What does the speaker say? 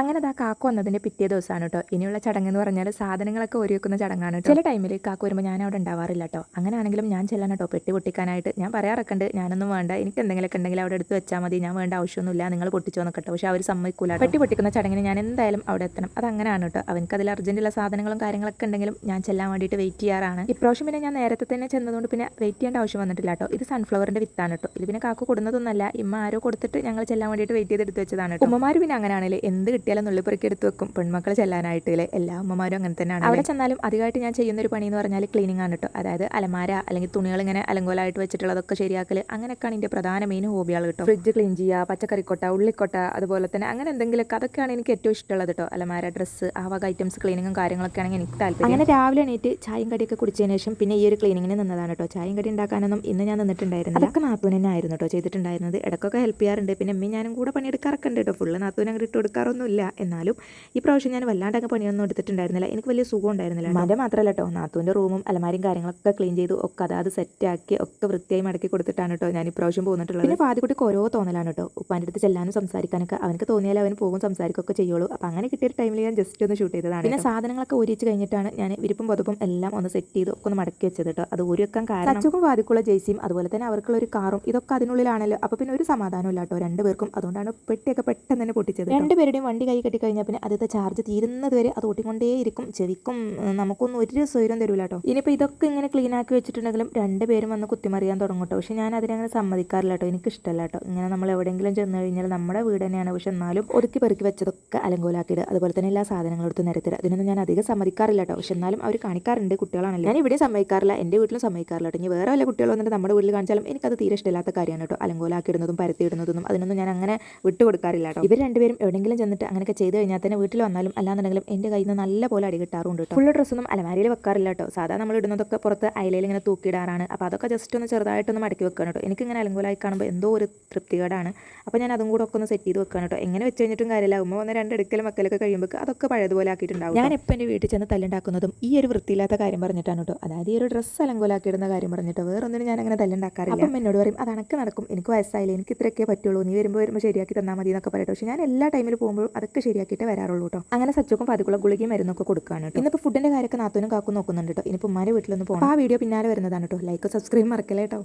അങ്ങനെ ദാ കാക്ക വന്നതിന്റെ പിറ്റേ ദിവസമാണ് കേട്ടോ ഇനിയുള്ള ചടങ്ങ് എന്ന് പറഞ്ഞാൽ സാധനങ്ങളൊക്കെ ഒരു വെക്കുന്ന ചടങ്ങാണ് ചില ടൈമിൽ കാക്ക വരുമ്പോൾ ഞാൻ അവിടെ ഉണ്ടാവാറില്ല കേട്ടോ അങ്ങനെയാണെങ്കിലും ഞാൻ ചെല്ലാൻ കേട്ടോ പെട്ടി പൊട്ടിക്കാനായിട്ട് ഞാൻ പറയാറൊക്കെ ഉണ്ട് ഞാനൊന്നും വേണ്ട. എനിക്ക് എന്തെങ്കിലുമൊക്കെ ഉണ്ടെങ്കിൽ അവിടെ എടുത്ത് വെച്ചാൽ മതി. ഞാൻ വേണ്ട ആവശ്യമൊന്നുമില്ല. നിങ്ങൾ പൊട്ടിച്ചോ കേട്ടോ പക്ഷേ അവർ സമ്മതിക്കൂല പെട്ടി പൊട്ടിക്കുന്ന ചടങ്ങിന് ഞാൻ എന്തായാലും അവിടെ എത്തണം. അത് അങ്ങനെയാണ് കേട്ടോ അവർക്ക് അതിൽ അർജന്റുള്ള സാധനങ്ങളും കാര്യങ്ങളൊക്കെ ഉണ്ടെങ്കിലും ഞാൻ ചെല്ലാൻ വേണ്ടിയിട്ട് വെയിറ്റ് ചെയ്യാറാണ്. ഇപ്രാവശ്യം പിന്നെ ഞാൻ നേരത്തെ തന്നെ ചെന്നതുകൊണ്ട് പിന്നെ വെയിറ്റ് ചെയ്യേണ്ട ആവശ്യം വന്നിട്ടില്ല കേട്ടോ ഇത് സൺഫ്ലവറിന്റെ വിത്താണ് കേട്ടോ ഇത് പിന്നെ കാക്ക കൊടുക്കുന്നതൊന്നല്ല ഇമ്മ ആരോ കൊടുത്തിട്ട് ഞങ്ങൾ ചെല്ലാൻ വേണ്ടിയിട്ട് വെയിറ്റ് ചെയ്ത് എടുത്ത് വെച്ചതാണ് കേട്ടോ ഉമ്മമാർ പിന്നെ അങ്ങനെയാണല്ലേ എന്ത് കിട്ടിയാലും നുള്ളിപ്പുറക്കി എടുത്ത് വെക്കും. പെൺമക്കൾ ചെല്ലാനായിട്ട് അല്ലേ എല്ലാ അമ്മമാരും അങ്ങനെ തന്നെയാണ് അവിടെ ചെന്നാലും അധികമായിട്ട് ഞാൻ ചെയ്യുന്ന ഒരു പണി എന്ന് പറഞ്ഞാൽ ക്ലീനിങ് ആണ് കേട്ടോ അതായത് അലമാര അല്ലെങ്കിൽ തുണികൾ ഇങ്ങനെ അലങ്കോലായിട്ട് വെച്ചിട്ടുള്ളതൊക്കെ ശരിയാക്കൽ അങ്ങനെയൊക്കെയാണ് എന്റെ പ്രധാന മെയിൻ ഹോബികൾ കേട്ടോ ഫ്രിഡ്ജ് ക്ലീൻ ചെയ്യുക പച്ചക്കറിക്കൊട്ട ഉള്ളിക്കൊട്ട അതുപോലെ തന്നെ അങ്ങനെ എന്തെങ്കിലുമൊക്കെ അതൊക്കെയാണ് എനിക്ക് ഏറ്റവും ഇഷ്ടമുള്ളത് കേട്ടോ അലമാര ഡ്രസ്സ് ആ വക ഐറ്റംസ് ക്ലീനിങ്ങും കാര്യങ്ങളൊക്കെ ആണെങ്കിൽ എനിക്ക് താല്പര്യം. അങ്ങനെ രാവിലെ എണീറ്റ് ചായയും കടിയൊക്കെ കുടിച്ചതിന് ശേഷം പിന്നെ ഈ ഒരു ക്ലീനിങ്ങിന് നിന്നതാണ് കേട്ടോ ചായയും കടി ഉണ്ടാക്കാനൊന്നും ഇന്ന് ഞാൻ നിന്നിട്ടുണ്ടായിരുന്നു അതൊക്കെ നാത്തൂൻ തന്നെ ആയിരുന്നു കേട്ടോ ചെയ്തിട്ടുണ്ടായിരുന്നത്. ഇടയ്ക്കൊക്കെ ഹെൽപ്പ് ചെയ്യാറുണ്ട്. പിന്നെ അമ്മയും ഞാനും കൂടെ പണിയെടുക്കാറൊക്കെ ഉണ്ട് കേട്ടോ ഫുള്ള് നാത്തൂൻ അങ്ങോട്ട് ഇട്ട് കൊടുക്കാറൊന്നുമില്ല. എന്നാലും ഈ പ്രാവശ്യം ഞാൻ വല്ലാണ്ടൊക്കെ പണിയൊന്നും എടുത്തിട്ടുണ്ടായിരുന്നില്ല. എനിക്ക് വലിയ സുഖം ഉണ്ടായിരുന്നില്ല മന്റെ മാത്രമല്ല കേട്ടോ നാത്തൂന്റെ റൂമും അലമാരിയും കാര്യങ്ങളൊക്കെ ക്ലീൻ ചെയ്തു ഒക്കെ അതാത് സെറ്റാക്കി ഒക്കെ വൃത്തിയായി മടക്കി കൊടുത്തിട്ടാണ് കേട്ടോ ഞാൻ ഈ ഇപ്രാവശ്യം പോകുന്നിട്ടുള്ളത്. പിന്നെ പാതിക്കുട്ടിക്ക് ഓരോ തോന്നലാണ് കേട്ടോ. ഉപ്പാന്റെ അടുത്ത് ചെല്ലാനും സംസാരിക്കാനൊക്കെ അവനക്ക് തോന്നിയാൽ അവൻ പോകും സംസാരിക്കൊക്കെ ചെയ്യുള്ളൂ. അപ്പോൾ അങ്ങനെ കിട്ടിയ ടൈമിൽ ഞാൻ ജസ്റ്റ് ഒന്ന് ഷൂട്ട് ചെയ്തതാണ് പിന്നെ സാധനങ്ങളൊക്കെ ഒരിച്ച് കഴിഞ്ഞിട്ടാണ് ഞാൻ വിരിപ്പും പുതപ്പും എല്ലാം ഒന്ന് സെറ്റ് ചെയ്ത് ഒക്കെ ഒന്ന് മടക്കി വെച്ചത് കേട്ടോ. അത് ഒരു വെക്കാൻ കാരണം അച്ചുക്കും വാദിക്കുള്ള ജെയ്സിയും അതുപോലെ തന്നെ അവർക്കുള്ള ഒരു കാറും ഇതൊക്കെ അതിനുള്ളിലാണല്ലോ. അപ്പോൾ പിന്നെ ഒരു സമാധാനം ഇല്ല കേട്ടോ. രണ്ടുപേർക്കും അതുകൊണ്ടാണ് പെട്ടിയൊക്കെ പെട്ടെന്ന് തന്നെ പൊട്ടിച്ചത് രണ്ടുപേരുടെയും വണ്ടി കൈ കെട്ടി കഴിഞ്ഞാൽ പിന്നെ അതിന്റെ ചാർജ് തീരുന്നത് വരെ അത് ഓട്ടിക്കൊണ്ടേയിരിക്കും ചെവിക്കും നമുക്കൊന്നും ഒരു സ്വൈരം തരൂല കേട്ടോ. ഇനിയിപ്പോൾ ഇതൊക്കെ ഇങ്ങനെ ക്ലീൻ ആക്കി വെച്ചിട്ടുണ്ടെങ്കിലും രണ്ടുപേരും വന്ന് കുത്തിമറിയാൻ തുടങ്ങും കേട്ടോ. പക്ഷെ ഞാൻ അതിനങ്ങനെ സമ്മതിക്കാറില്ല കേട്ടോ. എനിക്ക് ഇഷ്ടമല്ല കേട്ടോ. ഇങ്ങനെ നമ്മൾ എവിടെയെങ്കിലും ചെന്ന് കഴിഞ്ഞാൽ നമ്മുടെ വീട് തന്നെയാണ്. പക്ഷെ എന്നാലും ഒതുക്കി പെറുക്കി വെച്ചതൊക്കെ അലങ്കോലാക്കിയിട്ട് അതുപോലെ തന്നെ എല്ലാ സാധനങ്ങളും എടുത്ത് നിരത്തിടുക അതിനൊന്നും ഞാൻ അധികം സമ്മതിക്കാറില്ല കേട്ടോ. പക്ഷെ എന്നാലും അവർ കാണിക്കാറുണ്ട് കുട്ടികളാണല്ലോ. ഞാൻ ഇവിടെ സമ്മതിക്കാറില്ല. എന്റെ വീട്ടിലും സമ്മതിക്കാറില്ല കേട്ടോ. ഇനി വേറെ വല്ല കുട്ടികൾ വന്നിട്ട് നമ്മുടെ വീട്ടിൽ കാണിച്ചാലും എനിക്കത് തീരെ ഇഷ്ടമില്ലാത്ത കാര്യമാണ് കേട്ടോ. അലങ്കോലാക്കിയിടുന്നതും പരത്തിയിടുന്നതും അതിനൊന്നും ഞാൻ അങ്ങനെ വിട്ടുകൊടുക്കാറില്ല കേട്ടോ. ഇവർ രണ്ടുപേരും എവിടെയെങ്കിലും ചെന്നിട്ട് അങ്ങനെയൊക്കെ ചെയ്ത് കഴിഞ്ഞാൽ തന്നെ വീട്ടിൽ വന്നാലും അല്ലാന്നുണ്ടെങ്കിലും എന്റെ കയ്യിൽ നിന്ന് നല്ല പോലെ അടി കിട്ടാറുണ്ട് കേട്ടോ. ഫുള്ള് ഡ്രസ്സൊന്നും അലമാരിയിൽ വെക്കാറില്ല കേട്ടോ. സാധാ നമ്മൾ ഇടുന്നതൊക്കെ പുറത്ത് അയലയിൽ ഇങ്ങനെ തൂക്കിയിടാറാണ്. അപ്പോൾ അതൊക്കെ ജസ്റ്റ് ഒന്ന് ചെറുതായിട്ടൊന്ന് മടക്കി വെക്കണം കേട്ടോ. എനിക്കിങ്ങനെ അലങ്കോലായി കാണുമ്പോൾ എന്തോ ഒരു തൃപ്തികേടാണ്. അപ്പോൾ ഞാൻ അതും കൂടെ ഒക്കെ ഒന്ന് സെറ്റ് ചെയ്ത് വെക്കണം കേട്ടോ. എങ്ങനെ വെച്ച് കഴിഞ്ഞിട്ടും കാര്യമില്ല. ഉമ്മ വന്ന് രണ്ട് എടുക്കലും വെക്കലൊക്കെ കഴിയുമ്പോൾ അതൊക്കെ പഴയതുപോലെ ആക്കിയിട്ടുണ്ടാവും ഞാൻ എപ്പോൾ എന്റെ വീട്ടിൽ ചെന്ന് തല്ലുണ്ടാക്കുന്നതും ഈ ഒരു വൃത്തിയില്ലാത്ത കാര്യം പറഞ്ഞിട്ടാണ് കേട്ടോ. അതായത് ഈ ഒരു ഡ്രസ്സ് അലങ്കോലാക്കിയിടുന്ന കാര്യം പറഞ്ഞിട്ടോ വേറെ ഒന്നിനും ഞാൻ അങ്ങനെ തല്ലുണ്ടാക്കാറില്ല. അപ്പം എന്നോട് പറയും അത് അനക്ക് നടക്കും. എനിക്ക് വയസ്സായില്ല? എനിക്ക് ഇത്രയൊക്കെ പറ്റുള്ളൂ. നീ വരുമ്പോൾ വരുമ്പോൾ ശരിയാക്കി തന്നാൽ മതി എന്നൊക്കെ പറയട്ടെ പക്ഷേ ഞാൻ എല്ലാ ടൈമിൽ പോകുമ്പോഴും അതൊക്കെ ശരിയാക്കിയിട്ട് വരാറുള്ളൂ കേട്ടോ. അങ്ങനെ സച്ചുക്കും പതുക്കുള്ള ഗുളികയും മരുന്നൊക്കെ കൊടുക്കുകയാണ് കേട്ടോ. ഇന്നിപ്പോൾ ഫുഡിന്റെ കാര്യമൊക്കെ നാത്തൂനും കാക്കും നോക്കുന്നുണ്ട് കേട്ടോ. ഇനിയിപ്പോൾ ഉമ്മാരെ വീട്ടിലൊന്ന് പോകണം ആ വീഡിയോ പിന്നാലെ വരുന്നതാണ് കേട്ടോ. ലൈക്ക് സബ്സ്ക്രൈബ് മറക്കല്ലേ കേട്ടോ.